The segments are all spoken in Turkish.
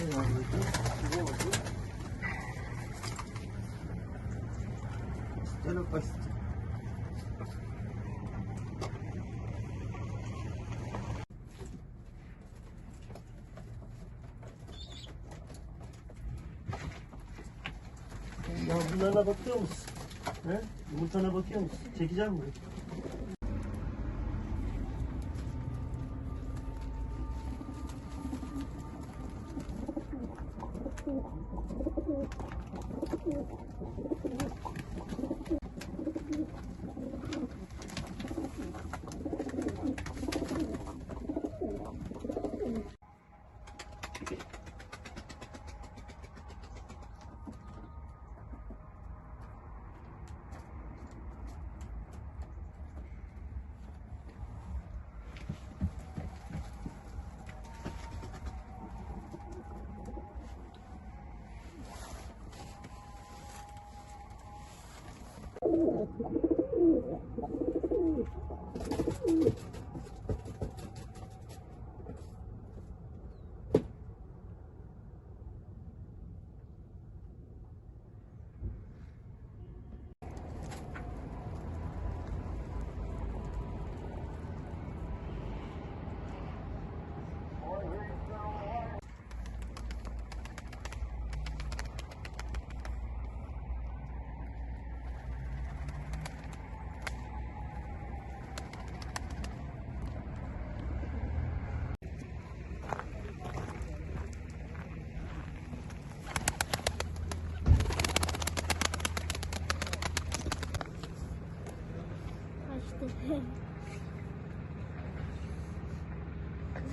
Çok basit. Yavrularına bakıyor musun? He? Yumurtana bakıyor musun? Çekeceğim mi?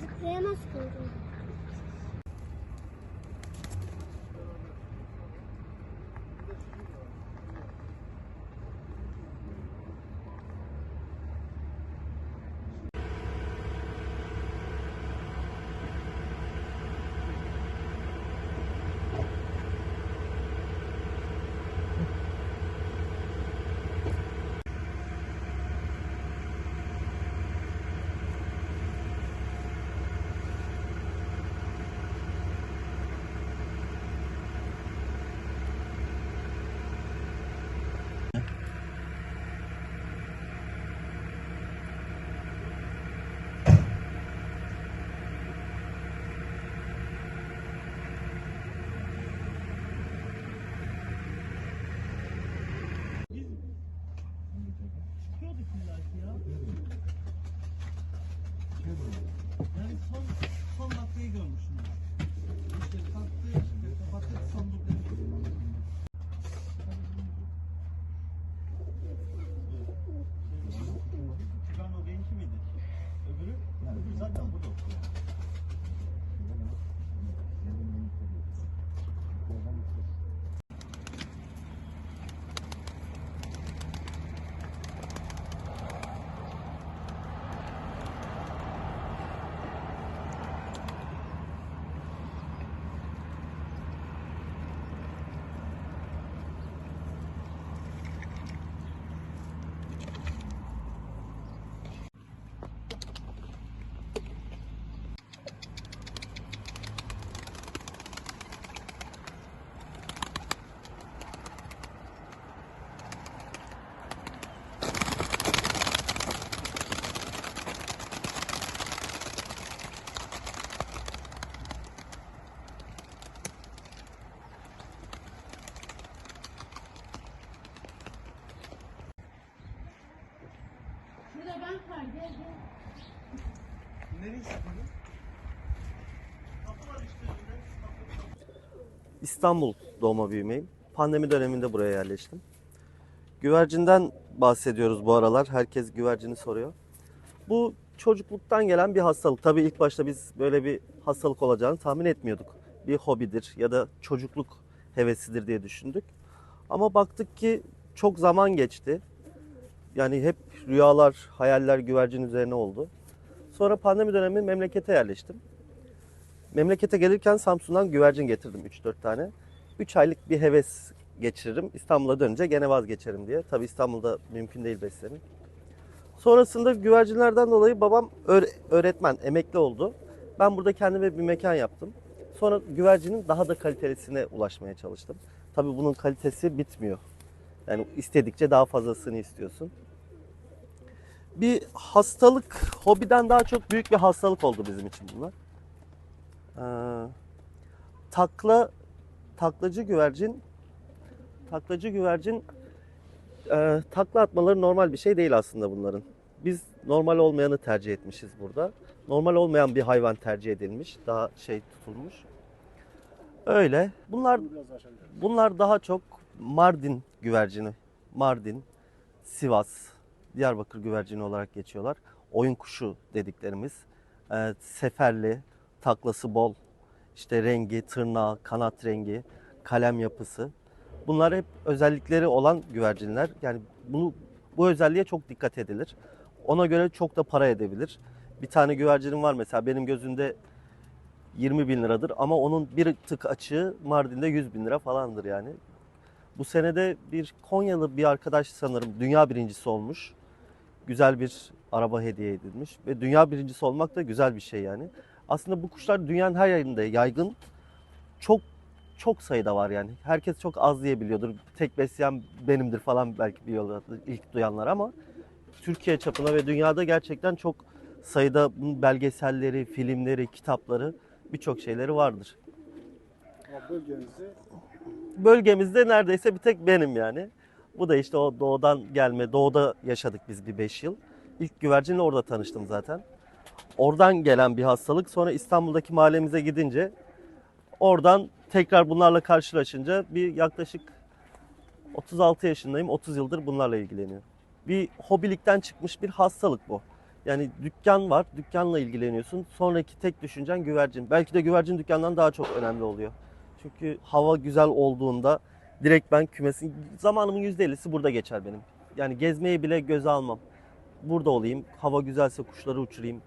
Zıplayamaz ki Thank you. Gel gel. Neresi. İstanbul doğma büyümeyim. Pandemi döneminde buraya yerleştim. Güvercinden bahsediyoruz bu aralar. Herkes güvercini soruyor. Bu çocukluktan gelen bir hastalık. Tabii ilk başta biz böyle bir hastalık olacağını tahmin etmiyorduk. Bir hobidir ya da çocukluk hevesidir diye düşündük. Ama baktık ki çok zaman geçti. Yani hep rüyalar, hayaller güvercin üzerine oldu. Sonra pandemi dönemi memlekete yerleştim. Memlekete gelirken Samsun'dan güvercin getirdim 3-4 tane. 3 aylık bir heves geçiririm. İstanbul'a dönünce gene vazgeçerim diye. Tabii İstanbul'da mümkün değil beslemek. Sonrasında güvercinlerden dolayı babam öğre- öğretmen, emekli oldu. Ben burada kendime bir mekan yaptım. Sonra güvercinin daha da kalitelisine ulaşmaya çalıştım. Tabii bunun kalitesi bitmiyor. Yani istedikçe daha fazlasını istiyorsun. Bir hastalık, hobiden daha çok büyük bir hastalık oldu bizim için bunlar. Ee, takla, taklacı güvercin, taklacı güvercin e, takla atmaları normal bir şey değil aslında bunların. Biz normal olmayanı tercih etmişiz burada. Normal olmayan bir hayvan tercih edilmiş, daha şey tutulmuş. Öyle. Bunlar bunlar daha çok Mardin güvercini. Mardin, Sivas, Diyarbakır güvercini olarak geçiyorlar. Oyun kuşu dediklerimiz. Ee, seferli, taklası bol, işte rengi, tırnağı, kanat rengi, kalem yapısı. Bunlar hep özellikleri olan güvercinler. Yani bunu bu özelliğe çok dikkat edilir. Ona göre çok da para edebilir. Bir tane güvercinim var mesela benim gözümde 20 bin liradır ama onun bir tık açığı Mardin'de 100 bin lira falandır yani. Bu senede bir Konyalı bir arkadaş sanırım dünya birincisi olmuş. Güzel bir araba hediye edilmiş ve dünya birincisi olmak da güzel bir şey yani. Aslında bu kuşlar dünyanın her yerinde yaygın. Çok çok sayıda var yani. Herkes çok az diyebiliyordur. Tek besleyen benimdir falan belki biliyorlar ilk duyanlar ama Türkiye çapına ve dünyada gerçekten çok sayıda belgeselleri, filmleri, kitapları birçok şeyleri vardır. Ama bölgenizde Bölgemizde neredeyse bir tek benim yani. Bu da işte o doğudan gelme, doğuda yaşadık biz bir 5 yıl. İlk güvercinle orada tanıştım zaten. Oradan gelen bir hastalık. Sonra İstanbul'daki mahallemize gidince oradan tekrar bunlarla karşılaşınca bir yaklaşık 36 yaşındayım. 30 yıldır bunlarla ilgileniyorum. Bir hobilikten çıkmış bir hastalık bu. Yani dükkan var, dükkanla ilgileniyorsun. Sonraki tek düşüncen güvercin. Belki de güvercin dükkandan daha çok önemli oluyor. Çünkü hava güzel olduğunda direkt ben kümesin zamanımın %50'si burada geçer benim. Yani gezmeyi bile göze almam. Burada olayım. Hava güzelse kuşları uçurayım.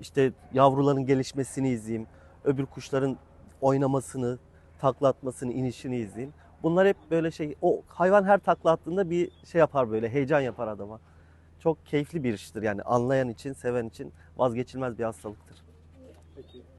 İşte yavruların gelişmesini izleyeyim. Öbür kuşların oynamasını, takla atmasını, inişini izleyeyim. Bunlar hep böyle şey, o hayvan her takla attığında bir şey yapar böyle, heyecan yapar adama. Çok keyifli bir iştir yani anlayan için, seven için vazgeçilmez bir hastalıktır. peki